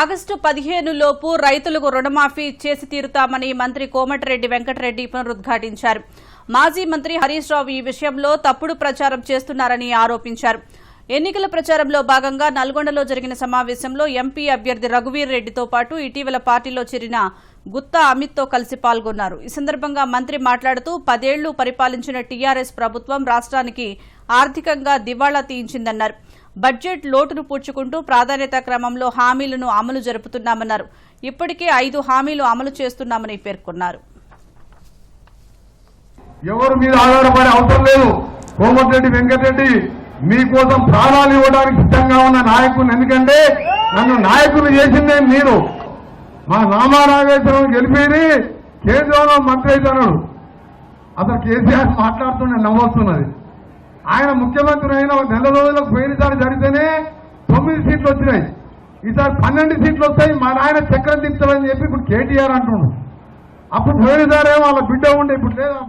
August పదిహేను లోపు రైతులకు రుణమాఫీ చేసి తీరుతామని మంత్రి కోమటిరెడ్డి వెంకటరెడ్డి పునరుద్ఘాటించారు. మాజీ మంత్రి హరీష్ రావు ఈ విషయంలో తప్పుడు ప్రచారం చేస్తున్నారని ఆరోపించారు. ఎన్నికల ప్రచారంలో భాగంగా నల్గొండలో జరిగిన సమావేశంలో ఎంపీ అభ్యర్థి రఘువీర్ రెడ్డితో పాటు ఇటీవల పార్టీలో చేరిన గుత్తా అమిత్తో కలిసి పాల్గొన్నారు. ఈ సందర్భంగా మంత్రి మాట్లాడుతూ పదేళ్ళు పరిపాలించిన టీఆర్ఎస్ ప్రభుత్వం రాష్ట్రానికి ఆర్థికంగా దివాళా తీయించిందన్నారు. బడ్జెట్ లోటును పూడ్చుకుంటూ ప్రాధాన్యత క్రమంలో హామీలను అమలు జరుపుతున్నామన్నారు. ఇప్పటికే ఐదు హామీలు అమలు చేస్తున్నామని పేర్కొన్నారు. ఎవరు మీద ఆధారపడే అవసరం లేదు. కోమటిరెడ్డి వెంకటరెడ్డి మీకోసం ప్రాణాలు ఇవ్వడానికి సిద్ధంగా ఉన్న నాయకుని ఎందుకంటే నన్ను నాయకులు చేసిందే మీరు. మా నామానాగేశ్వరం గెలిపేది కేంద్రంలో మంత్రి అవుతున్నాడు అసలు కేసీఆర్ మాట్లాడుతుండే నవ్వొస్తున్నది. ఆయన ముఖ్యమంత్రి అయిన నెల రోజులకు పోయిన సీట్లు వచ్చినాయి. ఈసారి పన్నెండు సీట్లు వస్తాయి మా నాయన చక్రం తిప్పుతాడని చెప్పి ఇప్పుడు కేటీఆర్ అంటుండు. అప్పుడు పోయినసారే వాళ్ళ బిడ్డ ఉండే ఇప్పుడు లేదా